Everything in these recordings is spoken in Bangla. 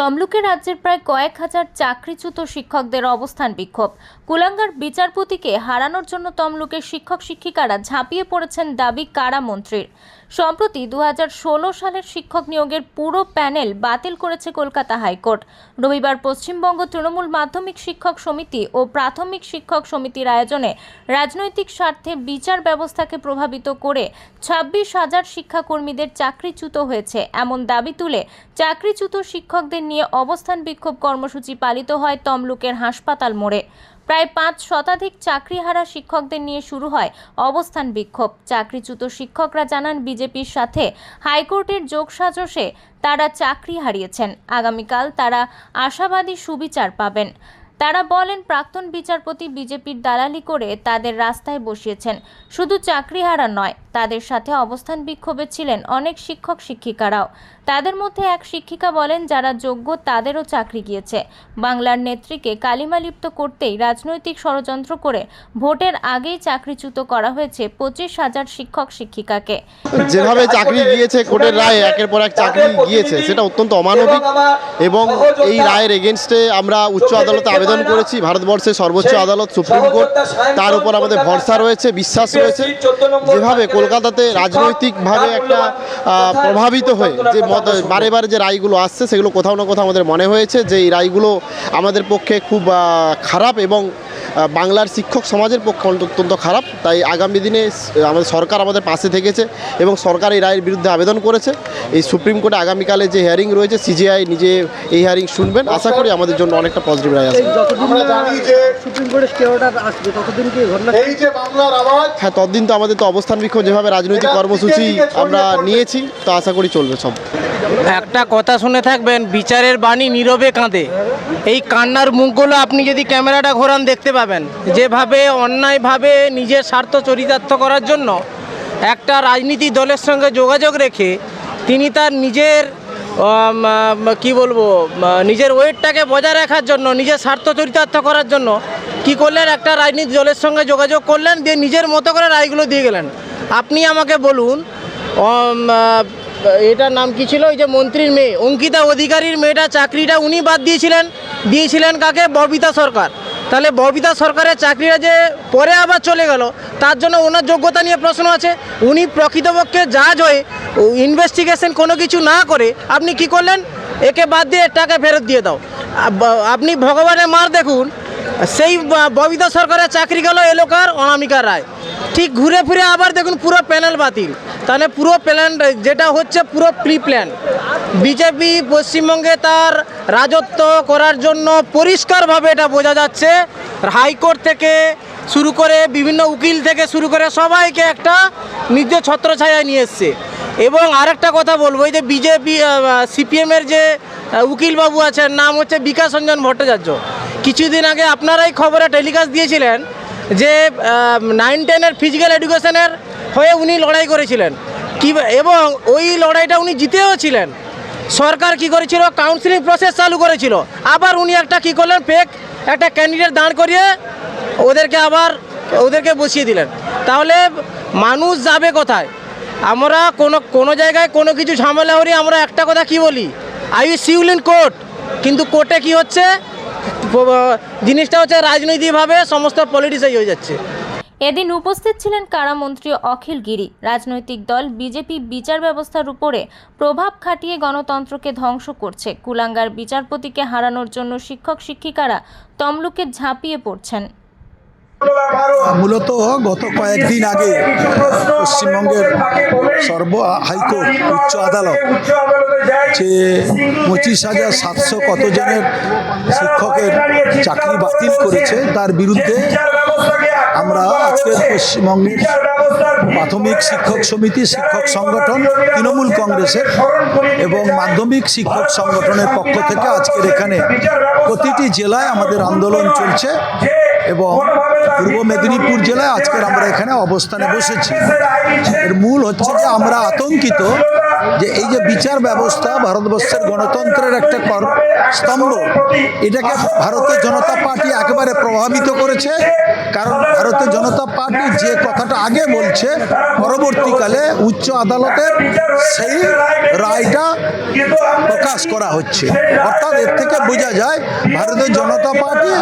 তমলুকে রাজ্যের প্রায় কয়েক হাজার চাকরিচ্যুত শিক্ষকদের অবস্থান বিক্ষোভ। কুলাঙ্গার বিচারপতিকে হারানোর জন্য তমলুকের শিক্ষক শিক্ষিকারা ঝাঁপিয়ে পড়েছেন দাবি কারা মন্ত্রীর। সম্প্রতি দুহাজার ষোলো সালের শিক্ষক নিয়োগের পুরো প্যানেল বাতিল করেছে কলকাতা হাইকোর্ট। রবিবার পশ্চিমবঙ্গ তৃণমূল মাধ্যমিক শিক্ষক সমিতি ও প্রাথমিক শিক্ষক সমিতির আয়োজনে রাজনৈতিক স্বার্থে বিচার ব্যবস্থাকে প্রভাবিত করে ছাব্বিশ হাজার শিক্ষাকর্মীদের চাকরিচ্যুত হয়েছে। এমন দাবি তুলে চাকরিচ্যুত শিক্ষকদের নিয়ে অবস্থান বিক্ষোভ কর্মসূচি পালিত হয় তমলুকের হাসপাতাল মোড়ে। প্রায় পাঁচ শতাধিক চাকরিহারা শিক্ষকদের নিয়ে শুরু হয় অবস্থান বিক্ষোভ। চাকরিচ্যুত শিক্ষকরা জানান, বিজেপির সাথে হাইকোর্টের যোগসাজশে তারা চাকরি হারিয়েছেন। আগামীকাল তারা আশাবাদী সুবিচার পাবেন। তারা বলেন, প্রাক্তন বিচারপতি বিজেপির দালালি করে তাদের রাস্তায় বসিয়েছেন। শুধু চাকরিহারা নয় তাদের সাথে অবস্থান বিক্ষোভে ছিলেন অনেক শিক্ষক শিক্ষিকারাও। তাদের মধ্যে এক শিক্ষিকা বলেন, যারা যোগ্য তাদেরও চাকরি গিয়েছে। বাংলার নেত্রীকে কালিমালিপ্ত করতেই রাজনৈতিক ষড়যন্ত্র করে ভোটের আগেই চাকরিচ্যুত করা হয়েছে পঁচিশ হাজার শিক্ষক শিক্ষিকাকে। যেভাবে চাকরি গিয়েছে, কোর্টের রায় একের পর এক চাকরি গিয়েছে, সেটা অত্যন্ত অমানবিক এবং এই রায়ের এগেনস্টে আমরা উচ্চ আদালতে আবেদন করেছি, ভারতবর্ষের সর্বোচ্চ আদালত, সুপ্রিম কোর্ট। তার উপর আমাদের ভরসা রয়েছে, বিশ্বাস রয়েছে। যেভাবে কলকাতাতে রাজনৈতিকভাবে একটা প্রভাবিত হয়ে যে বারে বারে যে রায়গুলো আসছে, সেগুলো কোথাও না কোথাও আমাদের মনে হয়েছে যে এই রায়গুলো আমাদের পক্ষে খুব খারাপ এবং বাংলার শিক্ষক সমাজের পক্ষে অত্যন্ত খারাপ। তাই আগামী দিনে আমাদের সরকার আমাদের পাশে থেকেছে এবং সরকার এই রায়ের বিরুদ্ধে আবেদন করেছে। এই সুপ্রিম কোর্টে আগামীকালে যে হিয়ারিং রয়েছে সিজিআই নিজে এই হিয়ারিং শুনবেন। আশা করি আমাদের জন্য অনেকটা পজিটিভ রায় আসবে। হ্যাঁ ততদিন তো আমাদের তো অবস্থান বিক্ষোভ যেভাবে রাজনৈতিক কর্মসূচি আমরা নিয়েছি তো আশা করি চলবে সব। একটা কথা শুনে থাকবেন, বিচারের বাণী নীরবে কাঁদে। এই কান্নার মুখগুলো আপনি যদি ক্যামেরাটা ঘোরান দেখতে পাবেন। যেভাবে অন্যায়ভাবে নিজের স্বার্থ চরিতার্থ করার জন্য একটা রাজনীতি দলের সঙ্গে যোগাযোগ রেখে তিনি তার নিজের কি বলব নিজের ওয়েটটাকে বজায় রাখার জন্য, নিজের স্বার্থ চরিতার্থ করার জন্য কি করলেন? একটা রাজনীতি দলের সঙ্গে যোগাযোগ করলেন, দিয়ে নিজের মতো করে রায়গুলো দিয়ে গেলেন। আপনি আমাকে বলুন এটার নাম কি ছিল? ওই যে মন্ত্রীর মেয়ে, অঙ্কিতা অধিকারীর মেয়েটা, চাকরিটা উনি বাদ দিয়েছিলেন। দিয়েছিলেন কাকে? ববিতা সরকার। তাহলে ববিতা সরকারের চাকরিটা যে পরে আবার চলে গেল, তার জন্য ওনার যোগ্যতা নিয়ে প্রশ্ন আছে। উনি প্রকৃতপক্ষে জাজ হয়ে ইনভেস্টিগেশন কোনো কিছু না করে আপনি কি করলেন? একে বাদ দিয়ে টাকা ফেরত দিয়ে দাও। আপনি ভগবানের মার দেখুন সেই ববিতা সরকারের চাকরি গেল এলোকার অনামিকা রায়। ঠিক ঘুরে ফিরে আবার দেখুন পুরো প্যানেল বাতিল। তাহলে পুরো প্ল্যান যেটা হচ্ছে পুরো প্রি প্ল্যান। বিজেপি পশ্চিমবঙ্গে তার রাজত্ব করার জন্য পরিষ্কারভাবে এটা বোঝা যাচ্ছে। হাইকোর্ট থেকে শুরু করে বিভিন্ন উকিল থেকে শুরু করে সবাইকে একটা নিজ ছত্রছায়ায় নিয়ে এসছে। এবং আরেকটা কথা বলব, এই যে বিজেপি সিপিএমের যে উকিলবাবু আছেন, নাম হচ্ছে বিকাশ রঞ্জন ভট্টাচার্য। কিছুদিন আগে আপনারাই খবরে টেলিকাস্ট দিয়েছিলেন যে নাইন টেনের ফিজিক্যাল এডুকেশনের হয়ে উনি লড়াই করেছিলেন। কি এবং ওই লড়াইটা উনি জিতেও ছিলেন। সরকার কি করেছিল? কাউন্সিলিং প্রসেস চালু করেছিল। আবার উনি একটা কি করলেন? ফেক একটা ক্যান্ডিডেট দাঁড় করিয়ে ওদেরকে আবার, ওদেরকে বসিয়ে দিলেন। তাহলে মানুষ যাবে কোথায়? আমরা কোনো কোনো জায়গায় কোনো কিছু ঝামেলা হলে আমরা একটা কথা কি বলি? আই সিউল ইন কোর্ট কিন্তু কোর্টে কি হচ্ছে? জিনিসটা হচ্ছে রাজনৈতিকভাবে সমস্ত পলিটিসাই হয়ে যাচ্ছে। এদিন উপস্থিত ছিলেন কারামন্ত্রী অখিল গিরি। রাজনৈতিক দল বিজেপি বিচার ব্যবস্থার উপরে প্রভাব খাটিয়ে গণতন্ত্রকে ধ্বংস করছে। কুলাঙ্গার বিচারপতিকে হারানোর জন্য শিক্ষক শিক্ষিকারা তমলুকে ঝাঁপিয়ে পড়ছেন। মূলত গত কয়েকদিন আগে পশ্চিমবঙ্গের সর্ব হাইকোর্ট উচ্চ আদালত যে পঁচিশ হাজার সাতশো কতজনের শিক্ষকের চাকরি বাতিল করেছে, তার বিরুদ্ধে আমরা আজকের পশ্চিমবঙ্গের প্রাথমিক শিক্ষক সমিতি, শিক্ষক সংগঠন, তৃণমূল কংগ্রেসের এবং মাধ্যমিক শিক্ষক সংগঠনের পক্ষ থেকে আজকের এখানে প্রতিটি জেলায় আমাদের আন্দোলন চলছে। এবং পূর্ব মেদিনীপুর জেলায় আজকের আমরা এখানে অবস্থানে বসেছি। এর মূল হচ্ছে যে আমরা আতঙ্কিত যে এই যে বিচার ব্যবস্থা ভারতবর্ষের গণতন্ত্রের একটা স্তম্ভ, এটাকে ভারতের জনতা পার্টি একেবারে প্রভাবিত করেছে। কারণ ভারতের জনতা পার্টি যে কথাটা আগে বলছে, পরবর্তীকালে উচ্চ আদালতের সেই রায়টা প্রকাশ করা হচ্ছে। অর্থাৎ এর থেকে বোঝা যায় ভারতের জনতা পার্টি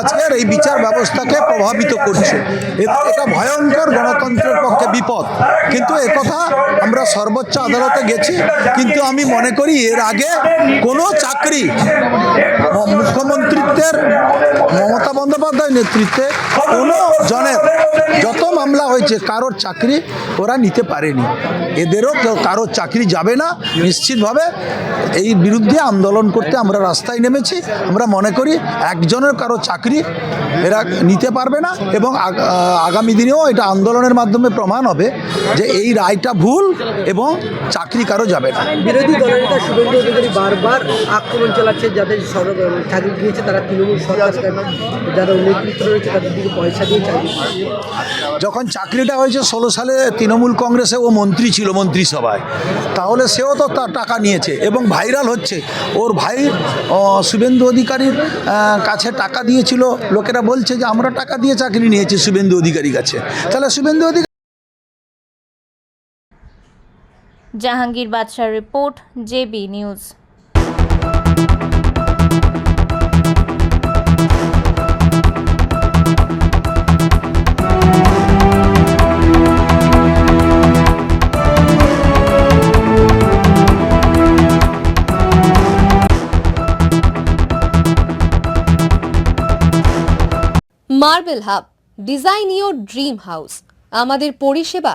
আজকের এই বিচার ব্যবস্থাকে প্রভাবিত করছে। এটা ভয়ঙ্কর গণতন্ত্রের পক্ষে বিপদ। কিন্তু একথা আমরা সর্বোচ্চ আদালতে গেছি। কিন্তু আমি মনে করি এর আগে কোনো চাকরি মুখ্যমন্ত্রিত্বের মমতা বন্দ্যোপাধ্যায় নেতৃত্বে কোনো জনের যত মামলা হয়েছে, কারোর চাকরি ওরা নিতে পারেনি। এদেরও কারোর চাকরি যাবে না। নিশ্চিতভাবে এই বিরুদ্ধে আন্দোলন করতে আমরা রাস্তায় নেমেছি। আমরা মনে করি একজনের কারও চাকরি এরা নিতে পারবে না এবং আগামী দিনেও এটা আন্দোলনের মাধ্যমে প্রমাণ হবে যে এই রায়টা ভুল এবং চাকরি কারও যাবে না। বিরোধী দলনেতা শুভেন্দু অধিকারী বারবার আক্রমণ চালাচ্ছে যাদের চাকরি গিয়েছে তারা তৃণমূল সরকার যারা নেতৃত্ব রয়েছে তাদের দিকে পয়সা দিয়ে চাকরি যখন চাকরিটা হয়েছে ষোলো সালে তৃণমূল কংগ্রেসে ও মন্ত্রী ছিল মন্ত্রিসভায়। তাহলে সেও তো তার টাকা নিয়েছে এবং ভাইরাল হচ্ছে। ওর ভাই শুভেন্দু অধিকারীর কাছে টাকা দিয়েছিল। লোকেরা বলছে যে আমরা টাকা দিয়ে চাকরি নিয়েছি শুভেন্দু অধিকারীর কাছে। তাহলে শুভেন্দু অধিকারী জাহাঙ্গীর বাদশার report JB news. Marble hub design your dream house. আমাদের পরিষেবা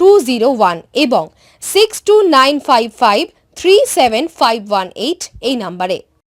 two zero one এবং six two nine five five three seven five one eight এই নাম্বারে